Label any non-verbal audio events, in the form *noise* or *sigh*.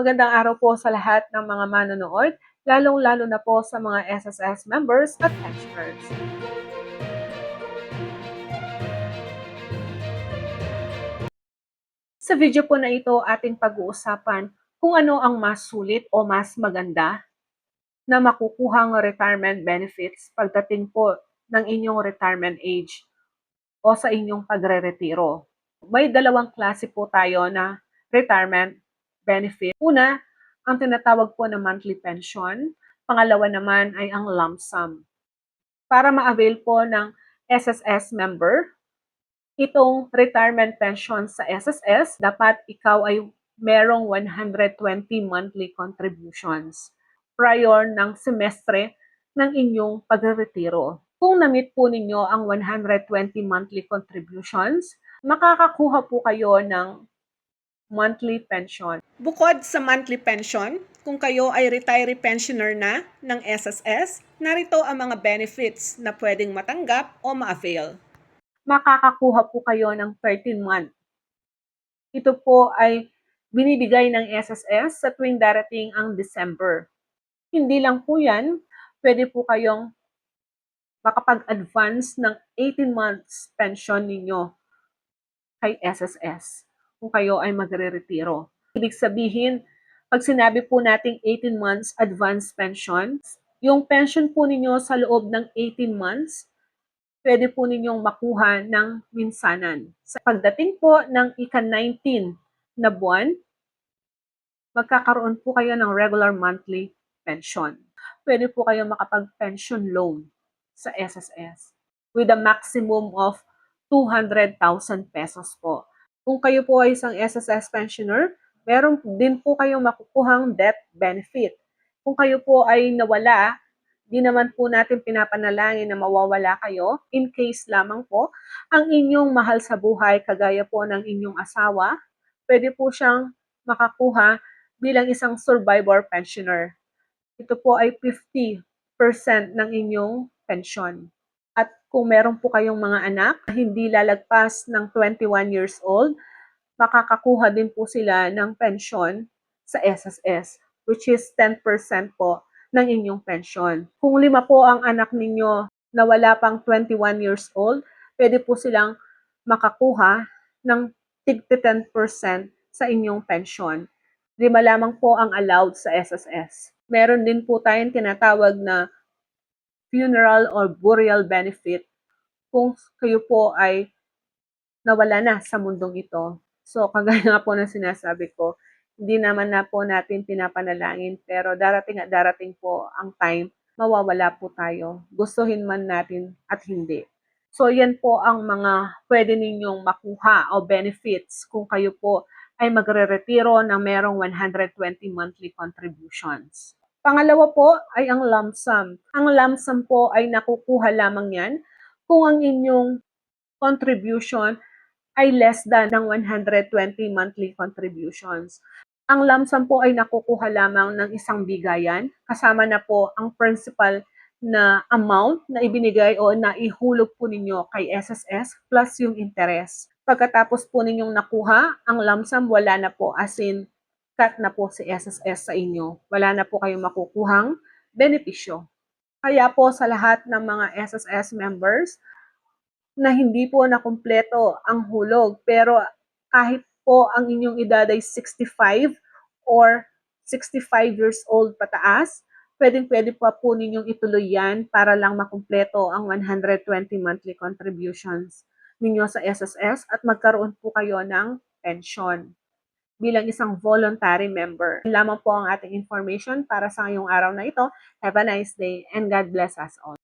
Magandang araw po sa lahat ng mga manonood, lalong-lalo na po sa mga SSS members at pensioners. Sa video po na ito, ating pag-uusapan kung ano ang mas sulit o mas maganda na makukuhang retirement benefits pagdating po ng inyong retirement age o sa inyong pagre-retiro. May dalawang klase po tayo na retirement benefit. Una, ang tinatawag po na monthly pension. Pangalawa naman ay ang lump sum. Para ma-avail po ng SSS member, itong retirement pension sa SSS, dapat ikaw ay merong 120 monthly contributions prior ng semestre ng inyong pagre-retiro. Kung na-meet po ninyo ang 120 monthly contributions, makakakuha po kayo ng monthly pension. Bukod sa monthly pension, kung kayo ay retiree pensioner na ng SSS, narito ang mga benefits na pwedeng matanggap o ma-avail. Makakakuha po kayo ng 13 month. Ito po ay binibigay ng SSS sa tuwing darating ang December. Hindi lang po yan, pwede po kayong makapag-advance ng 18 months pension ninyo kay SSS kung kayo ay magre-retiro. Ibig sabihin, pag sinabi po nating 18 months advance pension, yung pension po ninyo sa loob ng 18 months, pwede po ninyong makuha ng minsanan. Sa pagdating po ng ika-19 na buwan, magkakaroon po kayo ng regular monthly pension. Pwede po kayo makapag-pension loan sa SSS with a maximum of 200,000 pesos po. Kung kayo po ay isang SSS pensioner, meron din po kayong makukuhang death benefit. Kung kayo po ay nawala, di naman po natin pinapanalangin na mawawala kayo. In case lamang po, ang inyong mahal sa buhay, kagaya po ng inyong asawa, pwede po siyang makakuha bilang isang survivor pensioner. Ito po ay 50% ng inyong pension. At kung meron po kayong mga anak na hindi lalagpas ng 21 years old, makakakuha din po sila ng pension sa SSS, which is 10% po ng inyong pension. Kung lima po ang anak ninyo na wala pang 21 years old, pwede po silang makakuha ng tig 10% sa inyong pension. Lima lamang po ang allowed sa SSS. Meron din po tayong tinatawag na funeral or burial benefit kung kayo po ay nawala na sa mundong ito. So, *laughs* kagaya nga po ng sinasabi ko, hindi naman na po natin pinapanalangin, pero darating at darating po ang time, mawawala po tayo. Gustuhin man natin at hindi. So, yan po ang mga pwede ninyong makuha o benefits kung kayo po ay magre-retiro ng merong 120 monthly contributions. Pangalawa po ay ang lump sum. Ang lump sum po ay nakukuha lamang yan kung ang inyong contribution ay less than ng 120 monthly contributions. Ang lump sum po ay nakukuha lamang ng isang bigayan, kasama na po ang principal na amount na ibinigay o na ihulog po ninyo kay SSS plus yung interest. Pagkatapos po ninyong nakuha, ang lump sum wala na po as in cut na po si SSS sa inyo. Wala na po kayong makukuhang benepisyo. Kaya po sa lahat ng mga SSS members na hindi po nakumpleto ang hulog, pero kahit po ang inyong edad ay 65 or 65 years old pataas, pwedeng pwede pa po ninyong ituloy yan para lang makumpleto ang 120 monthly contributions ninyo sa SSS at magkaroon po kayo ng pension bilang isang voluntary member. Yan lamang po ang ating information para sa ngayong araw na ito. Have a nice day and God bless us all.